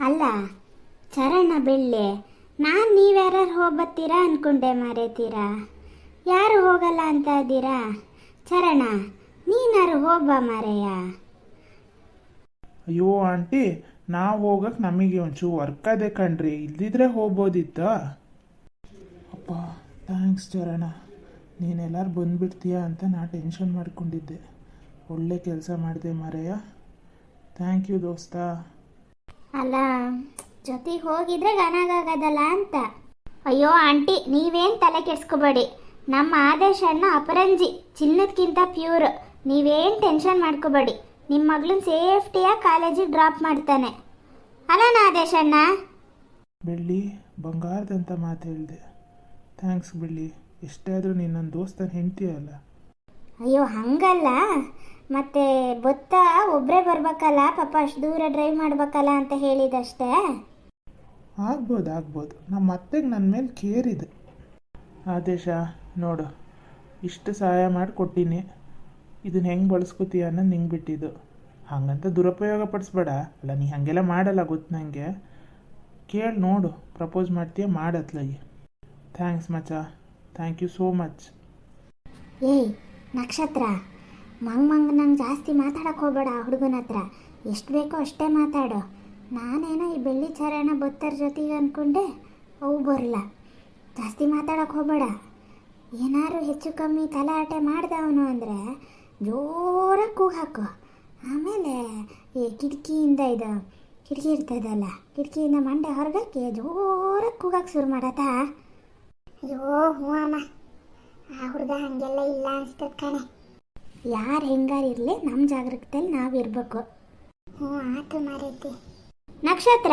ಅಲ್ಲ, ಚರಣ ಬೆಳ್ಳೆ, ನಾನು ನೀವ್ಯಾರು ಹೋಗ್ಬತ್ತೀರಾ ಅನ್ಕೊಂಡೆ ಮರೆತೀರಾ? ಯಾರು ಹೋಗಲ್ಲ ಅಂತ ಇದ್ದೀರಾ? ಚರಣ, ನೀನಾರು ಹೋಗ್ಬಾ ಮರೆಯ? ಅಯ್ಯೋ ಆಂಟಿ, ನಾವು ಹೋಗಕ್ಕೆ ನಮಗೆ ಒಂಚೂರು ವರ್ಕ್ ಅದೇ ಕಣ್ರಿ, ಇಲ್ದಿದ್ರೆ ಹೋಗ್ಬೋದಿತ್ತ? ಅಪ್ಪ, ಥ್ಯಾಂಕ್ಸ್ ಚರಣ. ನೀನೆಲ್ಲರೂ ಬಂದ್ಬಿಡ್ತೀಯ ಅಂತ ನಾ ಟೆನ್ಷನ್ ಮಾಡ್ಕೊಂಡಿದ್ದೆ. ಒಳ್ಳೆ ಕೆಲಸ ಮಾಡಿದೆ ಮರೆಯ. ಥ್ಯಾಂಕ್ ಯು ದೋಸ್ತ. ಅಲ್ಲ, ಜೊತೆಗೆ ಹೋಗಿದ್ರೆ ಗನಾಗದಲ್ಲ ಅಂತ. ಅಯ್ಯೋ, ಆಂಟಿ, ನೀವೇನು ತಲೆ ಕೆಡ್ಸ್ಕೋಬೇಡಿ. ನಮ್ಮ ಆದೇಶ ಅಣ್ಣ ಅಪರಂಜಿ ಚಿನ್ನದಕ್ಕಿಂತ ಪ್ಯೂರ್ ನೀವೇನು ಟೆನ್ಷನ್ ಮಾಡ್ಕೋಬೇಡಿ. ನಿಮ್ಮ ಮಗಳನ್ನ ಸೇಫ್ಟಿಯಾಗಿ ಕಾಲೇಜಿಗೆ ಡ್ರಾಪ್ ಮಾಡ್ತಾನೆ. ಅಲ್ಲ ಆದೇಶ ಅಣ್ಣ? ಬೆಳ್ಳಿ, ಬಂಗಾರದಂತ ಮಾತು ಹೇಳಿದೆ. ಥ್ಯಾಂಕ್ಸ್ ಬೆಳ್ಳಿ. ಎಷ್ಟಾದರೂ ನೀನು ನನ್ನ ದೋಸ್ತನ ಹೆಂಡ್ತಿ ಅಲ್ಲ. ಅಯ್ಯೋ ಹಂಗಲ್ಲ. ಮತ್ತೆ ಬೊತ್ತ ಒಬ್ಬರೇ ಬರ್ಬೇಕಲ್ಲ ಪಾಪ ಅಷ್ಟು ದೂರ ಡ್ರೈವ್ ಮಾಡ್ಬೇಕಲ್ಲ ಅಂತ ಹೇಳಿದಷ್ಟೇ. ಆಗ್ಬೋದು ಆಗ್ಬೋದು. ನಮ್ಮ ಅತ್ತೆಗೆ ನನ್ನ ಮೇಲೆ ಕೇರ್ ಇದೆ. ಆದೇಶ ನೋಡು. ಇಷ್ಟು ಸಹಾಯ ಮಾಡಿ ಕೊಟ್ಟೀನಿ ಇದನ್ನ ಹೆಂಗೆ ಬಳಸ್ಕೊತೀಯ ಅನ್ನೋದು ನಿಂಗೆ ಬಿಟ್ಟಿದ್ದು. ಹಂಗಂತ ದುರುಪಯೋಗ ಪಡಿಸ್ಬೇಡ. ಅಲ್ಲ ನೀ ಹಾಗೆಲ್ಲ ಮಾಡಲ್ಲ ಗೊತ್ತು ನನಗೆ ಕೇಳಿ ನೋಡು. ಪ್ರಪೋಸ್ ಮಾಡ್ತೀಯ ಮಾಡತ್ಲಾಗಿ ಥ್ಯಾಂಕ್ಸ್ ಮಚ್ಚ. Thank you so much. ಏಯ್ ನಕ್ಷತ್ರ. ಮಂಗ್ ಮಂಗ್ ನಂಗೆ ಜಾಸ್ತಿ ಮಾತಾಡಕ್ಕೆ ಹೋಗ್ಬೇಡ ಆ ಹುಡುಗನ ಹತ್ರ. ಎಷ್ಟು ಬೇಕೋ ಅಷ್ಟೇ ಮಾತಾಡು. ನಾನೇನೋ ಈ ಬೆಳ್ಳಿ ಚರಣ ಬೊತ್ತರ ಜೊತೆಗೆ ಅಂದ್ಕೊಂಡೆ ಅವು ಬರಲ್ಲ. ಜಾಸ್ತಿ ಮಾತಾಡೋಕೆ ಹೋಗ್ಬೇಡ. ಏನಾದ್ರು ಹೆಚ್ಚು ಕಮ್ಮಿ ತಲಾಟೆ ಮಾಡ್ದ ಅವನು ಅಂದರೆ ಜೋರಾಗಿ ಕೂಗು ಹಾಕು. ಆಮೇಲೆ ಈ ಕಿಟಕಿಯಿಂದ ಇದು, ಕಿಟಕಿ ಇರ್ತದಲ್ಲ, ಕಿಟಕಿಯಿಂದ ಮಂಡೆ ಹೊರಗಕ್ಕೆ ಜೋರಾಗಿ ಕೂಗಕ್ಕೆ ಶುರು ಮಾಡತ್ತಾ? ಅಯ್ಯೋ ಹ್ಞೂ ಅಮ್ಮ ಆ ಹುಡುಗ ಹಂಗೆಲ್ಲ ಇಲ್ಲ ಅನ್ಸ್ತದ ಕಣೆ. ಯಾರು ಹೆಂಗಾರಿರ್ಲಿ ನಮ್ಮ ಜಾಗೃತದಲ್ಲಿ ಇರಬೇಕು. ಹ್ಞೂ ಆತು ಮಾರೈತಿ. ನಕ್ಷತ್ರ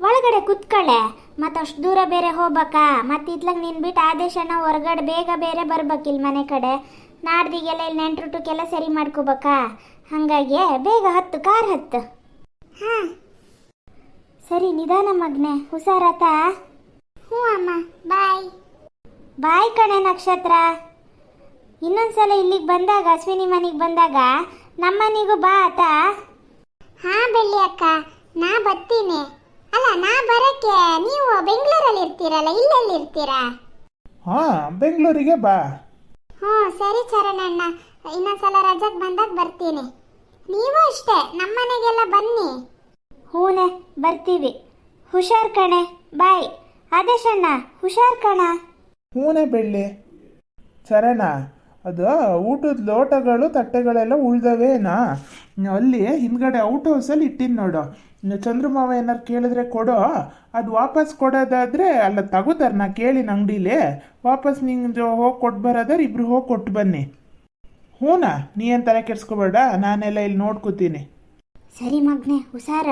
ಒಳಗಡೆ ಕುತ್ಕೊಳ್ಳೆ ಮತ್ತೆ ಅಷ್ಟು ದೂರ ಬೇರೆ ಹೋಗ್ಬೇಕಾ? ಮತ್ತೆ ಇತ್ಲಾಗ ನಿನ್ ಬಿಟ್ಟು ಆದೇಶನ ಹೊರಗಡೆ ಬೇಗ ಬೇರೆ ಬರ್ಬೇಕಿಲ್ಲ ಮನೆ ಕಡೆ. ನಾಡ್ದಿಗೆಲ್ಲ ಇಲ್ಲಿ ನೆಂಟ್ರುಟಕ್ಕೆಲ್ಲ ಸರಿ ಮಾಡ್ಕೋಬೇಕಾ? ಹಂಗಾಗಿ ಬೇಗ ಹತ್ತು ಕಾರ್ ಹತ್ತು. ಹಾಂ. ಸರಿ ನಿಧಾನ ಮಗ್ನೆ. ಹುಷಾರಾತ? ಹ್ಞೂ ಅಮ್ಮ ಬಾಯ್. ಬಾಯ್ ಕಣೆ ನಕ್ಷತ್ರ. ಇನ್ನೊಂದ್ಸಲ ಇಲ್ಲಿಗೆ ಬಂದಾಗ ಅಶ್ವಿನಿ ಮನೆಗೆ ಬಂದಾಗ ನಮ್ಮನಿಗೂ ಬಾ ಆತ. ಹಾ ಬೆಳ್ಳಿ ಅಕ್ಕ ನಾ ಬರ್ತೀನಿ ಅಲ್ಲ ನಾ ಬರಕ್ಕೆ ನೀವು ಬೆಂಗಳೂರಲ್ಲಿ ಇರ್ತೀರಲ್ಲ ಇಲ್ಲೆಲ್ಲಿ ಇರ್ತೀರಾ? ಹಾ ಬೆಂಗಳೂರಿಗೆ ಬಾ. ಹ್ಞೂ ಸರಿ ಚರಣಣ್ಣ ಇನ್ನೊಂದ್ಸಲ ರಜಕ್ಕೆ ಬಂದಾಗ ಬರ್ತೀನಿ. ನೀವು ಅಷ್ಟೇ ನಮ್ಮನೆಗೆಲ್ಲ ಬನ್ನಿ. ಹೂನೆ ಬರ್ತೀವಿ. ಹುಷಾರ್ ಕಣೆ ಬಾಯ್. ಆದೇಶಣ್ಣ ಹುಷಾರ್ ಕಣ. ಹೂನೇ ಬೆಳ್ಳಿ ಸರಣ ಅದು ಊಟದ ಲೋಟಗಳು ತಟ್ಟೆಗಳೆಲ್ಲ ಉಳ್ದವೇನಾ? ಅಲ್ಲಿ ಹಿಂದ್ಗಡೆ ಔಟ್ ಹೌಸಲ್ಲಿ ಇಟ್ಟಿನ ನೋಡು. ಚಂದ್ರಮಾವ ಏನಾರು ಕೇಳಿದ್ರೆ ಕೊಡೋ ಅದು ವಾಪಸ್ ಕೊಡೋದಾದರೆ ಅಲ್ಲ ತಗೋತಾರೆ ನಾ ಕೇಳಿನ ಅಂಗಡೀಲಿ. ವಾಪಸ್ ನಿಂಗೆ ಹೋಗಿ ಕೊಟ್ಟು ಬರೋದಾದ್ರೆ ಇಬ್ರು ಹೋಗಿ ಕೊಟ್ಟು ಬನ್ನಿ. ಹೂನಾ ನೀ ಏನು ತಲೆ ಕೆಡ್ಸ್ಕೊಬೇಡ ನಾನೆಲ್ಲ ಇಲ್ಲಿ ನೋಡ್ಕೋತೀನಿ. ಸರಿ ಮಗ್ನೆ ಹುಷಾರ?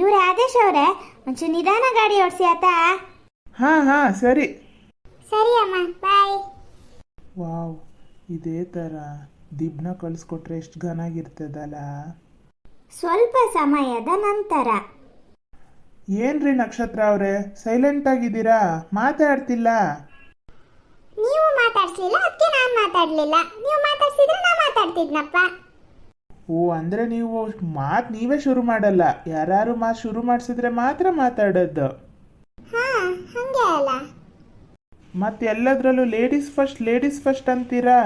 ಇವ್ರೆ ಆದೇಶ್ ಅವರೇ ಒಂಚೂರು ನಿಧಾನ ಗಾಡಿ ಓಡಿಸಿ ಆತ? ಹಾಂ ಹಾಂ ಸರಿ. ಸರಿ ಅಮ್ಮ ಬಾಯ್ ವಾವ್ ಇದೇ ಥರ ದಿಬ್ನ ಕಳಿಸ್ಕೊಟ್ರೆ ಎಷ್ಟು ಘನಾಗಿರ್ತದಲ್ಲ ಸ್ವಲ್ಪ ಸಮಯದ ನಂತರ. ಏನ್ರಿ ನಕ್ಷತ್ರ ಅವರೇ ಸೈಲೆಂಟ್ ಆಗಿದ್ದೀರಾ? ಮಾತಾಡ್ತಿಲ್ಲ? ನೀವು ಮಾತಾಡ್ಸ್ಲಿಲ್ಲ ಅದಕ್ಕೆ ನಾನು ಮಾತಾಡ್ಲಿಲ್ಲ. ನೀವು ಮಾತಾಡ್ಸಿದ್ರೆ ನಾ ಮಾತಾಡ್ತಿದ್ನಪ್ಪ. ಓ ಅಂದ್ರೆ ನೀವು ಮಾತು ನೀವೇ ಶುರು ಮಾಡಲ್ಲ. ಯಾರು ಮಾತು ಶುರು ಮಾಡಿಸಿದ್ರೆ ಮಾತ್ರ ಮಾತಾಡೋದು ಹಾ ಹಂಗೆ ಅಲ್ಲ ಮತ್ತೆ ಎಲ್ಲದರಲ್ಲೂ ಲೇಡೀಸ್ ಫಸ್ಟ್ ಲೇಡೀಸ್ ಫಸ್ಟ್ ಅಂತೀರಾ?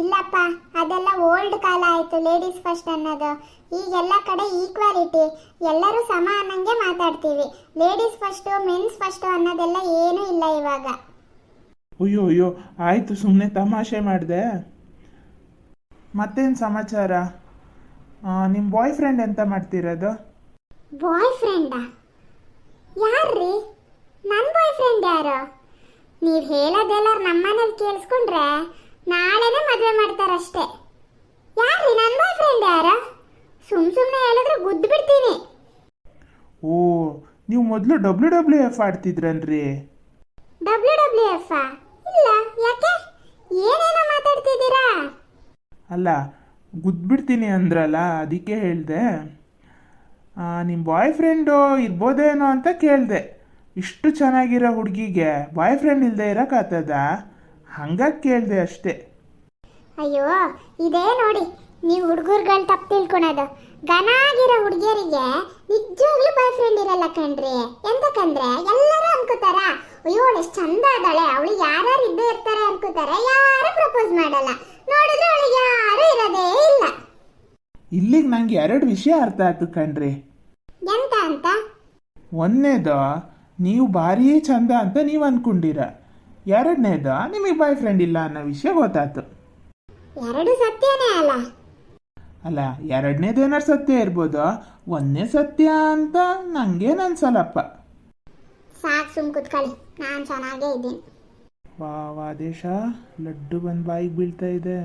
ಇಲ್ಲಪ್ಪ ಅದೆಲ್ಲ ಓಲ್ಡ್ ಕಾಲ ಆಯ್ತು ಲೇಡೀಸ್ ಫಸ್ಟ್ ಅನ್ನೋದು. ಈಗೆಲ್ಲ ಕಡೆ ಈಕ್ವಾಲಿಟಿ ಎಲ್ಲರೂ ಸಮ ಅನ್ನಂಗೆ ಮಾತಾಡ್ತೀವಿ. ಲೇಡೀಸ್ ಫಸ್ಟ್ ಮೆನ್ಸ್ ಫಸ್ಟ್ ಅನ್ನೋದೆಲ್ಲ ಏನೂ ಇಲ್ಲ ಇವಾಗ. ಅಯ್ಯೋ ಅಯ್ಯೋ ಆಯ್ತು ಸುಮ್ಮನೆ ತಮಾಷೆ ಮಾಡಿದೆ. ಮತ್ತೇನು ಸಮಾಚಾರ? ನಿಮ್ಮ ಬಾಯ್ ಫ್ರೆಂಡ್ ಎಂತ ಮಾಡ್ತಿರೋದು? ಬಾಯ್ ಫ್ರೆಂಡಾ ಯಾರ್ರಿ? ನನ್ನ ಬಾಯ್ ಫ್ರೆಂಡ್ ಯಾರು? ನೀವು ಹೇಳೋದೆಲ್ಲ ನಮ್ಮನೇಲಿ ಕೇಳಿಸ್ಕೊಂಡ್ರೆ ನಾಳೆನೇ ಮದುವೆ ಮಾಡ್ತಾರಷ್ಟೇ. ಯಾರ್ರಿ ನನ್ನ ಬಾಯ್ ಫ್ರೆಂಡ್ ಯಾರು? ಸುಮ್ ಸುಮ್ಮನೆ ಹೇಳಿದ್ರೆ ಗುದ್ದು ಬಿಡ್ತೀನಿ. ಓ ನೀವು ಮೊದಲು ಡಬ್ಲ್ಯೂ ಡಬ್ಲ್ಯೂ ಎಫ್ ಆಡ್ತಿದ್ರನ್ರಿ. ಡಬ್ಲ್ಯೂ ಡಬ್ಲ್ಯೂ ಎಫ್ ಇಲ್ಲ ಯಾಕೆ? ಏನೇನೋ ಮಾತಾಡ್ತಿದ್ದೀರಾ? ಅಲ್ಲ ಗುದ್ಬಿಡ್ತೀನಿ ಅಂದ್ರಲ್ಲ ಅದಕ್ಕೆ ಹೇಳಿದೆ. ನಿಮ್ಮ ಬಾಯ್ ಫ್ರೆಂಡು ಇರ್ಬೋದೇನೋ ಅಂತ ಕೇಳಿದೆ. ಇಷ್ಟು ಚೆನ್ನಾಗಿರೋ ಹುಡುಗಿಗೆ ಬಾಯ್ ಫ್ರೆಂಡ್ ಇಲ್ಲದೆ ಇರೋಕ್ಕಾಗ್ತದ ಹಂಗಾಗಿ ಕೇಳಿದೆ ಅಷ್ಟೇ. ಅಯ್ಯೋ ಇದೇ ನೋಡಿ ನೀವು ಹುಡುಗರುಗಳು ತಪ್ಪು ತಿಳ್ಕೊಳೋದು. ಗನಾಗಿರೋ ಹುಡುಗಿಯರಿಗೆ ನಿಜವಾಗ್ಲೂ ಬಾಯ್ ಫ್ರೆಂಡ್ ಇರಲ್ಲ ಕಣ್ರಿ. ಎಂತಕಂದ್ರೆ ಎಲ್ಲರೂ ಅನ್ಕೋತಾರ? ಅಯ್ಯೋ ಎಷ್ಟು ಚಂದ ಅದಾಳೆ ಅವಳಿಗೆ ಯಾರ್ಯಾರು ಇದ್ದೇ ಇರ್ತಾರೆ ಅನ್ಕೋತಾರೆ. ಯಾರು ಪ್ರಪೋಸ್ ಮಾಡಲ್ಲ. ನೋಡಿದ್ರೆ ಅವಳಿಗೆ ಯಾರು ಇರೋದೇ ಇಲ್ಲ. ಇಲ್ಲಿಗೆ ನಂಗೆ ಎರಡು ವಿಷಯ ಅರ್ಥ ಆಯ್ತು ಕಣ್ರಿ. ಎಂತ ಅಂತ? ಒಂದನೇದು ನೀವು ಭಾರಿ ಚಂದ ಅಂತ ನೀವು ಅನ್ಕೊಂಡಿರ. ಎರಡನೇದ ನಿಮಗೆ ಬಾಯ್ ಫ್ರೆಂಡ್ ಇಲ್ಲ ಅನ್ನೋ ವಿಷಯ ಗೊತ್ತಾಯ್ತು. ಎರಡು ಸತ್ಯನೇ ಅಲ್ಲ. ಅಲ್ಲ ಎರಡನೇದು ಏನಾರು ಸತ್ಯ ಇರ್ಬೋದು ಒಂದನೇ ಸತ್ಯ ಅಂತ ನಂಗೇನು ಅನ್ಸಲ್ಲಪ್ಪ. ಸಾಕು ಸುಮ್ ಕುತ್ಕೊಳ್ಳಿ ನಾನು ಚೆನ್ನಾಗೇ ಇದ್ದೀನಿ. ವಾ ವಾ ದೇಶ ಲಡ್ಡು ಬಂದು ಬಾಯಿಗೆ ಬೀಳ್ತಾ ಇದೆ.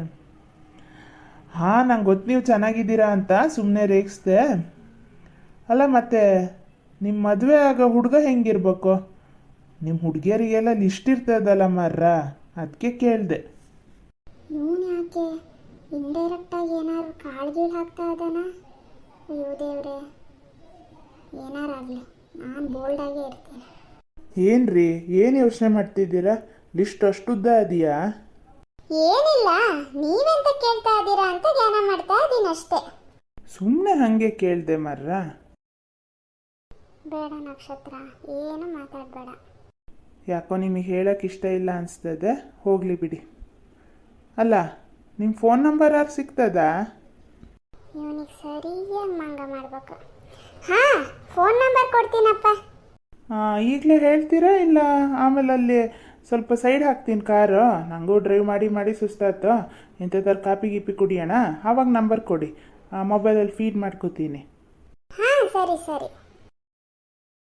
ಹಾಂ ನಂಗೆ ಗೊತ್ತು ನೀವು ಚೆನ್ನಾಗಿದ್ದೀರಾ ಅಂತ ಸುಮ್ಮನೆ ರೇಗಿಸ್ದೆ. ಅಲ್ಲ ಮತ್ತೆ ನಿಮ್ಮ ಮದುವೆ ಆಗೋ ಹುಡುಗ ಹೆಂಗಿರ್ಬೇಕು? ನಿಮ್ಮ ಹುಡುಗಿಯರಿಗೆಲ್ಲ ಲಿಸ್ಟ್ ಇರ್ತದಲ್ಲ ಮರ್ರ ಅದಕ್ಕೆ ಕೇಳಿದೆ. ಇವನು ಯಾಕೆ? ಇಂಡೈರೆಕ್ಟಾಗಿ ಏನಾದ್ರು ಕಾಳ್ಗೀಳು ಹಾಕ್ತಾ ಇದ್ದಾನ? ಅಯ್ಯೋ ದೇವ್ರೆ. ಏನಾರಾಗಲಿ ನಾನು ಬೋಲ್ಡಾಗೇ ಇರ್ತೀನಿ. ಏನ್ರಿ ಏನು ಯೋಚನೆ ಮಾಡ್ತಿದ್ದೀರಾ? ಲಿಸ್ಟ್ ಅಷ್ಟುದ್ದ ಇದೆಯಾ ಏನಿಲ್ಲ ನೀವೆಂತ ಕೇಳ್ತಾ ಇದ್ದೀರಾ ಅಂತ ಧ್ಯಾನ ಮಾಡ್ತಾ ಇದ್ದೀನಿ ಅಷ್ಟೇ. ಸುಮ್ಮನೆ ಹಾಗೆ ಕೇಳಿದೆ ಮರ್ರ. ಬೇಡ ನಕ್ಷತ್ರ ಏನು ಮಾತಾಡಬೇಡ. ಯಾಕೋ ನಿಮಗೆ ಹೇಳಕ್ಕೆ ಇಷ್ಟ ಇಲ್ಲ ಅನಿಸ್ತದೆ ಹೋಗಲಿ ಬಿಡಿ. ಅಲ್ಲ ನಿಮ್ಮ ಫೋನ್ ನಂಬರ್ ಯಾರು ಸಿಗ್ತದಾ? ಇವನಿಗೆ ಸರಿಯಾಗಿ ಮಂಗ ಮಾಡ್ಬೇಕು. ಹಾಂ ಫೋನ್ ನಂಬರ್ ಕೊಡ್ತೀನಪ್ಪ. ಈಗಲೇ ಹೇಳ್ತೀರಾ ಇಲ್ಲ ಆಮೇಲೆ ಅಲ್ಲಿ ಸ್ವಲ್ಪ ಸೈಡ್ ಹಾಕ್ತೀನಿ ಕಾರು? ನನಗೂ ಡ್ರೈವ್ ಮಾಡಿ ಮಾಡಿ ಸುಸ್ತಾಯ್ತು. ಎಂಥದಾರು ಕಾಪಿ ಗೀಪಿ ಕುಡಿಯೋಣ? ಆವಾಗ ನಂಬರ್ ಕೊಡಿ. ಮೊಬೈಲಲ್ಲಿ ಫೀಡ್ ಮಾಡ್ಕೋತೀನಿ. ಹಾಂ ಸರಿ ಸರಿ.